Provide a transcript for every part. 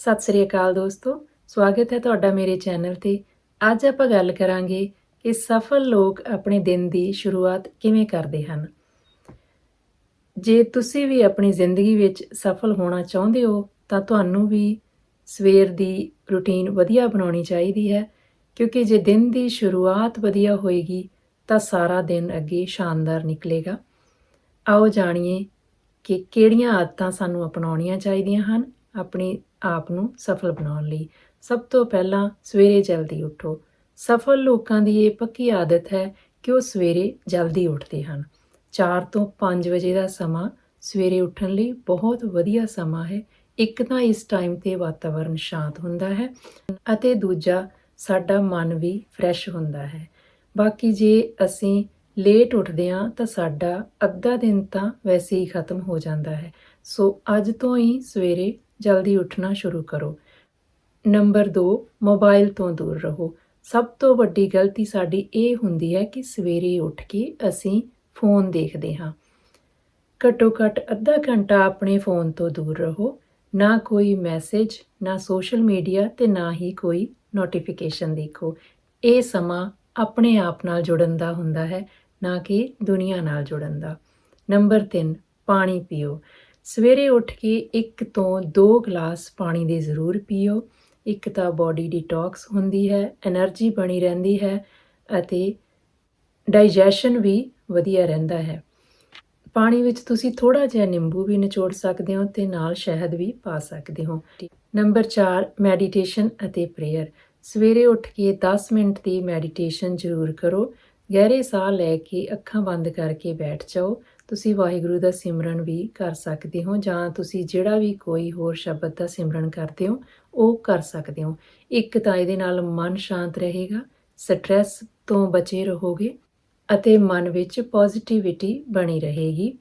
ਸਤਿ ਸ੍ਰੀ ਅਕਾਲ ਦੋਸਤੋ, ਸਵਾਗਤ ਹੈ ਤੁਹਾਡਾ ਮੇਰੇ ਚੈਨਲ ਤੇ। ਅੱਜ ਆਪਾਂ ਗੱਲ ਕਰਾਂਗੇ ਕਿ ਸਫਲ ਲੋਕ ਆਪਣੇ ਦਿਨ ਦੀ ਸ਼ੁਰੂਆਤ ਕਿਵੇਂ ਕਰਦੇ ਹਨ। ਜੇ ਤੁਸੀਂ ਵੀ ਆਪਣੀ ਜ਼ਿੰਦਗੀ ਵਿੱਚ ਸਫਲ ਹੋਣਾ ਚਾਹੁੰਦੇ ਹੋ, ਤਾਂ ਤੁਹਾਨੂੰ ਵੀ ਸਵੇਰ ਦੀ ਰੁਟੀਨ ਵਧੀਆ ਬਣਾਉਣੀ ਚਾਹੀਦੀ ਹੈ, ਕਿਉਂਕਿ ਜੇ ਦਿਨ ਦੀ ਸ਼ੁਰੂਆਤ ਵਧੀਆ ਹੋਏਗੀ, ਤਾਂ ਸਾਰਾ ਦਿਨ ਅੱਗੇ ਸ਼ਾਨਦਾਰ ਨਿਕਲੇਗਾ। ਆਓ ਜਾਣੀਏ ਕਿ ਕਿਹੜੀਆਂ ਆਦਤਾਂ ਸਾਨੂੰ ਅਪਣਾਉਣੀਆਂ ਚਾਹੀਦੀਆਂ ਹਨ ਆਪਣੇ ਆਪ ਨੂੰ ਸਫਲ ਬਣਾਉਣ ਲਈ। ਸਭ ਤੋਂ ਪਹਿਲਾਂ ਸਵੇਰੇ ਜਲਦੀ ਉੱਠੋ। ਸਫਲ ਲੋਕਾਂ ਦੀ ਇਹ ਪੱਕੀ ਆਦਤ ਹੈ ਕਿ ਉਹ ਸਵੇਰੇ ਜਲਦੀ ਉੱਠਦੇ ਹਨ। 4 ਤੋਂ 5 ਵਜੇ ਦਾ ਸਮਾਂ ਸਵੇਰੇ ਉੱਠਣ ਲਈ ਬਹੁਤ ਵਧੀਆ ਸਮਾਂ ਹੈ। ਇੱਕ ਤਾਂ ਇਸ ਟਾਈਮ ਤੇ ਵਾਤਾਵਰਣ ਸ਼ਾਂਤ ਹੁੰਦਾ ਹੈ ਅਤੇ ਦੂਜਾ ਸਾਡਾ ਮਨ ਵੀ ਫਰੈਸ਼ ਹੁੰਦਾ ਹੈ। ਬਾਕੀ ਜੇ ਅਸੀਂ ਲੇਟ ਉੱਠਦੇ ਹਾਂ ਤਾਂ ਸਾਡਾ ਅੱਧਾ ਦਿਨ ਤਾਂ ਵੈਸੇ ਹੀ ਖਤਮ ਹੋ ਜਾਂਦਾ ਹੈ। ਸੋ ਅੱਜ ਤੋਂ ਹੀ ਸਵੇਰੇ ਜਲਦੀ ਉੱਠਣਾ ਸ਼ੁਰੂ ਕਰੋ। ਨੰਬਰ 2 ਮੋਬਾਈਲ ਤੋਂ ਦੂਰ ਰਹੋ। ਸਭ ਤੋਂ ਵੱਡੀ ਗਲਤੀ ਸਾਡੀ ਇਹ ਹੁੰਦੀ ਹੈ ਕਿ ਸਵੇਰੇ ਉੱਠ ਕੇ ਅਸੀਂ ਫੋਨ ਦੇਖਦੇ ਹਾਂ। ਘੱਟੋ ਘੱਟ ਅੱਧਾ ਘੰਟਾ ਆਪਣੇ ਫੋਨ ਤੋਂ ਦੂਰ ਰਹੋ। ਨਾ ਕੋਈ ਮੈਸੇਜ, ਨਾ ਸੋਸ਼ਲ ਮੀਡੀਆ ਤੇ ਨਾ ਹੀ ਕੋਈ ਨੋਟੀਫਿਕੇਸ਼ਨ ਦੇਖੋ। ਇਹ ਸਮਾਂ ਆਪਣੇ ਆਪ ਨਾਲ ਜੁੜਨ ਦਾ ਹੁੰਦਾ ਹੈ, ਨਾ ਕਿ ਦੁਨੀਆ ਨਾਲ ਜੁੜਨ ਦਾ। ਨੰਬਰ 3 ਪਾਣੀ ਪੀਓ। ਸਵੇਰੇ ਉੱਠ ਕੇ ਇੱਕ ਤੋਂ ਦੋ ਗਲਾਸ ਪਾਣੀ ਦੇ ਜ਼ਰੂਰ ਪੀਓ। ਇੱਕ ਤਾਂ ਬਾਡੀ ਡਿਟੌਕਸ ਹੁੰਦੀ ਹੈ એનર્ਜੀ ਬਣੀ ਰਹਿੰਦੀ ਹੈ ਅਤੇ ਡਾਈਜੈਸ਼ਨ ਵੀ ਵਧੀਆ ਰਹਿੰਦਾ ਹੈ। ਪਾਣੀ ਵਿੱਚ ਤੁਸੀਂ ਥੋੜਾ ਜਿਹਾ ਨਿੰਬੂ ਵੀ ਨਿਚੋੜ ਸਕਦੇ ਹੋ ਤੇ ਨਾਲ ਸ਼ਹਿਦ ਵੀ ਪਾ ਸਕਦੇ ਹੋ। ਨੰਬਰ 4 ਮੈਡੀਟੇਸ਼ਨ ਅਤੇ ਪ੍ਰੇਅਰ ਸਵੇਰੇ ਉੱਠ ਕੇ 10 ਮਿੰਟ ਦੀ ਮੈਡੀਟੇਸ਼ਨ ਜ਼ਰੂਰ ਕਰੋ। ਗਹਿਰੇ ਸਾਹ ਲੈ ਕੇ ਅੱਖਾਂ ਬੰਦ ਕਰਕੇ ਬੈਠ ਜਾਓ। ਤੁਸੀਂ ਵਾਹਿਗੁਰੂ ਦਾ ਸਿਮਰਨ ਵੀ ਕਰ ਸਕਦੇ ਹੋ ਜਾਂ ਤੁਸੀਂ ਜਿਹੜਾ ਵੀ ਕੋਈ ਹੋਰ ਸ਼ਬਦ ਦਾ ਸਿਮਰਨ ਕਰਦੇ ਹੋ, ਉਹ ਕਰ ਸਕਦੇ ਹੋ। ਇੱਕ ਤਾਂ ਇਹਦੇ ਨਾਲ ਮਨ ਸ਼ਾਂਤ ਰਹੇਗਾ, ਸਟ੍ਰੈਸ ਤੋਂ ਬਚੇ ਰਹੋਗੇ ਅਤੇ ਮਨ ਵਿੱਚ ਪੋਜ਼ਿਟਿਵਿਟੀ ਬਣੀ ਰਹੇਗੀ।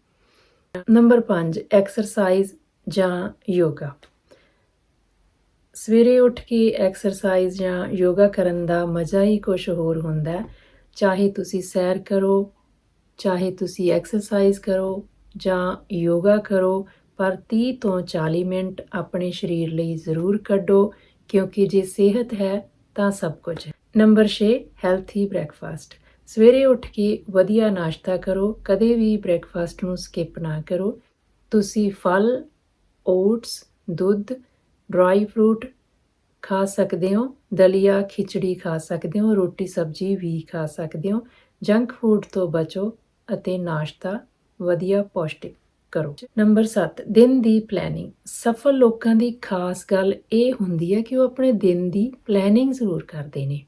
ਨੰਬਰ 5 ਐਕਸਰਸਾਈਜ਼ ਜਾਂ ਯੋਗਾ। ਸਵੇਰੇ ਉੱਠ ਕੇ ਐਕਸਰਸਾਈਜ਼ ਜਾਂ ਯੋਗਾ ਕਰਨ ਦਾ ਮਜ਼ਾ ਹੀ ਕੁਝ ਹੋਰ ਹੁੰਦਾ ਹੈ। ਚਾਹੇ ਤੁਸੀਂ ਸੈਰ ਕਰੋ, ਚਾਹੇ ਤੁਸੀਂ ਐਕਸਰਸਾਈਜ਼ ਕਰੋ ਜਾਂ ਯੋਗਾ ਕਰੋ, ਪਰ 30 ਤੋਂ 40 ਮਿੰਟ ਆਪਣੇ ਸਰੀਰ ਲਈ ਜ਼ਰੂਰ ਕੱਢੋ, ਕਿਉਂਕਿ ਜੇ ਸਿਹਤ ਹੈ ਤਾਂ ਸਭ ਕੁਝ ਹੈ। ਨੰਬਰ 6 ਹੈਲਥੀ ਬ੍ਰੈਕਫਾਸਟ ਸਵੇਰੇ ਉੱਠ ਕੇ ਵਧੀਆ ਨਾਸ਼ਤਾ ਕਰੋ, ਕਦੇ ਵੀ ਬ੍ਰੈਕਫਾਸਟ ਨੂੰ ਸਕਿਪ ਨਾ ਕਰੋ। ਤੁਸੀਂ ਫਲ ਓਟਸ ਦੁੱਧ ਡਰਾਈ ਫਰੂਟ ਖਾ ਸਕਦੇ ਹੋ, ਦਲੀਆ, ਖਿਚੜੀ ਖਾ ਸਕਦੇ ਹੋ, ਰੋਟੀ ਸਬਜ਼ੀ ਵੀ ਖਾ ਸਕਦੇ ਹੋ, ਜੰਕ ਫੂਡ ਤੋਂ ਬਚੋ ਅਤੇ ਨਾਸ਼ਤਾ ਵਧੀਆ ਪੌਸ਼ਟਿਕ ਕਰੋ। ਨੰਬਰ 7 ਦਿਨ ਦੀ ਪਲੈਨਿੰਗ ਸਫਲ ਲੋਕਾਂ ਦੀ ਖਾਸ ਗੱਲ ਇਹ ਹੁੰਦੀ ਹੈ ਕਿ ਉਹ ਆਪਣੇ ਦਿਨ ਦੀ ਪਲੈਨਿੰਗ ਜ਼ਰੂਰ ਕਰਦੇ ਨੇ।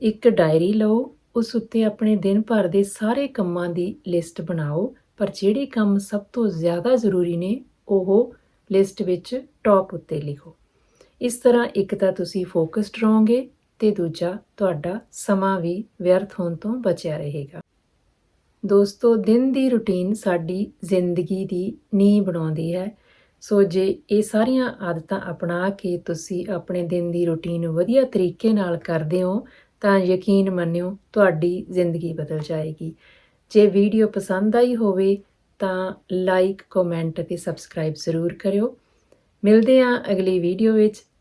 ਇੱਕ ਡਾਇਰੀ ਲਓ, ਉਸ ਉੱਤੇ ਆਪਣੇ ਦਿਨ ਭਰ ਦੇ ਸਾਰੇ ਕੰਮਾਂ ਦੀ ਲਿਸਟ ਬਣਾਓ, ਪਰ ਜਿਹੜੇ ਕੰਮ ਸਭ ਤੋਂ ਜ਼ਿਆਦਾ ਜ਼ਰੂਰੀ ਨੇ, ਉਹ ਲਿਸਟ ਵਿੱਚ ਟੌਪ ਉੱਤੇ ਲਿਖੋ। ਇਸ ਤਰ੍ਹਾਂ ਇੱਕ ਤਾਂ ਤੁਸੀਂ ਫੋਕਸਡ ਰਹੋਗੇ ਤੇ ਦੂਜਾ ਤੁਹਾਡਾ ਸਮਾਂ ਵੀ ਵਿਅਰਥ ਹੋਣ ਤੋਂ ਬਚਿਆ ਰਹੇਗਾ। ਦੋਸਤੋ, ਦਿਨ ਦੀ ਰੁਟੀਨ ਸਾਡੀ ਜ਼ਿੰਦਗੀ ਦੀ ਨੀਂਹ ਬਣਾਉਂਦੀ ਹੈ। ਸੋ ਜੇ ਇਹ ਸਾਰੀਆਂ ਆਦਤਾਂ ਅਪਣਾ ਕੇ ਤੁਸੀਂ ਆਪਣੇ ਦਿਨ ਦੀ ਰੁਟੀਨ ਵਧੀਆ ਤਰੀਕੇ ਨਾਲ ਕਰਦੇ ਹੋ, ਤਾਂ ਯਕੀਨ ਮੰਨਿਓ ਤੁਹਾਡੀ ਜ਼ਿੰਦਗੀ ਬਦਲ ਜਾਏਗੀ। ਜੇ ਵੀਡੀਓ ਪਸੰਦ ਆਈ ਹੋਵੇ, ਤਾਂ ਲਾਈਕ ਕਮੈਂਟ ਅਤੇ ਸਬਸਕ੍ਰਾਈਬ ਜ਼ਰੂਰ ਕਰਿਓ। ਮਿਲਦੇ ਹਾਂ ਅਗਲੀ ਵੀਡੀਓ ਵਿੱਚ।